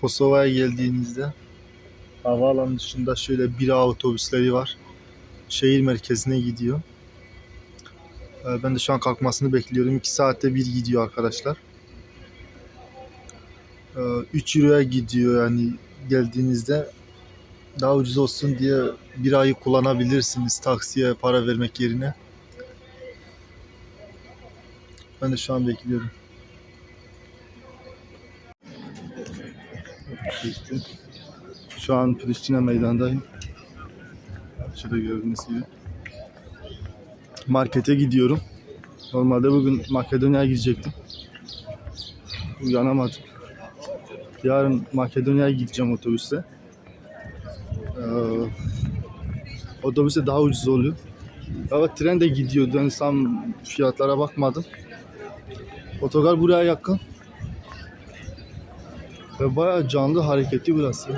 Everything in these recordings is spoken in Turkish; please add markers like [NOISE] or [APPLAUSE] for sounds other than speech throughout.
Kosova'ya geldiğinizde havaalanı dışında şöyle bira otobüsleri var. Şehir merkezine gidiyor. Ee, Ben de şu an kalkmasını bekliyorum. 2 saatte bir gidiyor arkadaşlar. 3 euroya gidiyor yani geldiğinizde daha ucuz olsun diye bir ayı kullanabilirsiniz taksiye para vermek yerine. Ben de şu an bekliyorum. Geçtim. Şu an Priştine meydandayım. Şöyle gördüğünüz gibi. Markete gidiyorum. Normalde bugün Makedonya'ya gidecektim. Uyanamadım. Yarın Makedonya'ya gideceğim otobüste. Ee, otobüste daha ucuz oluyor. Evet tren de gidiyordu. Yani tam fiyatlara bakmadım. Otogar buraya yakın. Ve bayağı canlı hareketli burası.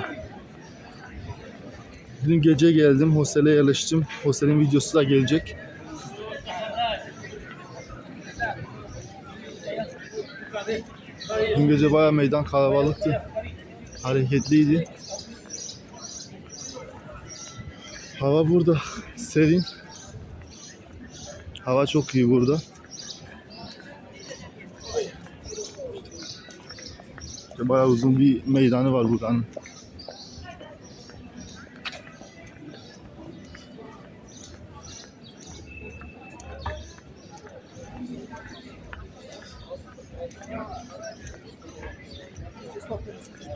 Dün gece geldim, hostele yerleştim. Hostelin videosu da gelecek. Dün gece bayağı meydan kalabalıktı. Hareketliydi. Hava burada [LAUGHS] serin. Hava çok iyi burada. İşte Bayağı uzun bir meydanı var buranın.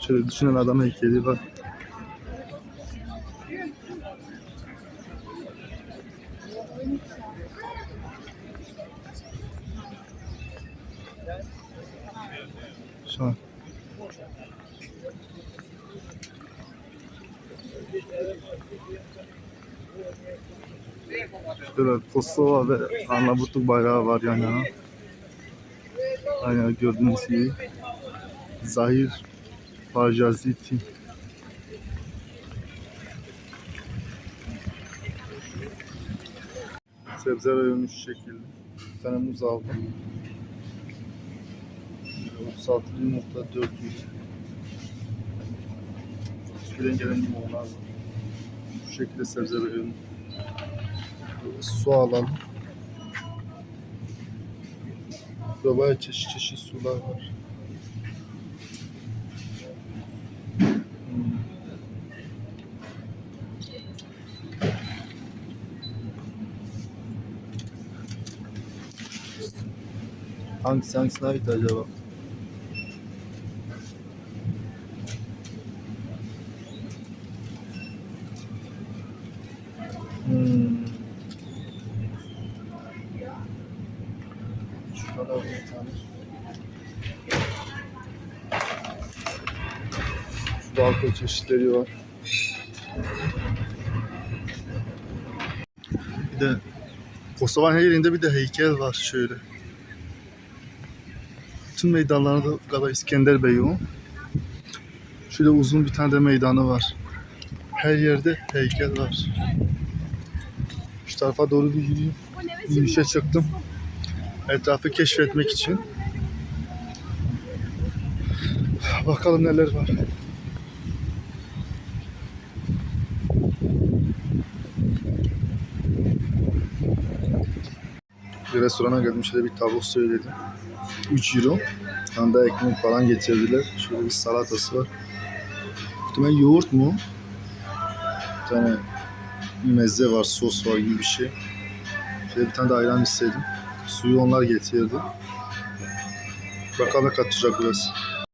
Şöyle düşünen adam heykeli var. Şu an. Şöyle Kosova ve Arnavutluk bayrağı var yan yana. Aynen gördüğünüz gibi. Zahir Parjaziti. Sebze reyonu şu şekilde. Bir tane muz aldım. 36.4 euro. Üsküden gelen limonlar. Bu şekilde sebze reyonu. Su alalım. Burada bayağı çeşit çeşit sular var. Hangisi hangisine ait acaba? Alkol çeşitleri var. Bir de Kosova her yerinde bir de heykel var şöyle. Bütün meydanlarda kadar İskender Bey'in. Şöyle uzun bir tane de meydanı var. Her yerde heykel var. Şu tarafa doğru bir yürüyeyim. Yürüyüşe çıktım. Etrafı keşfetmek için. Bakalım neler var. Bir restorana geldim. Şöyle bir tavuk söyledim. 3 euro. Yanında ekmek falan getirdiler. Şöyle bir salatası var. Muhtemelen yoğurt mu? Bir tane meze var, sos var gibi bir şey. Şöyle bir tane de ayran istedim. Suyu onlar getirdi. Bakalım katacak burası.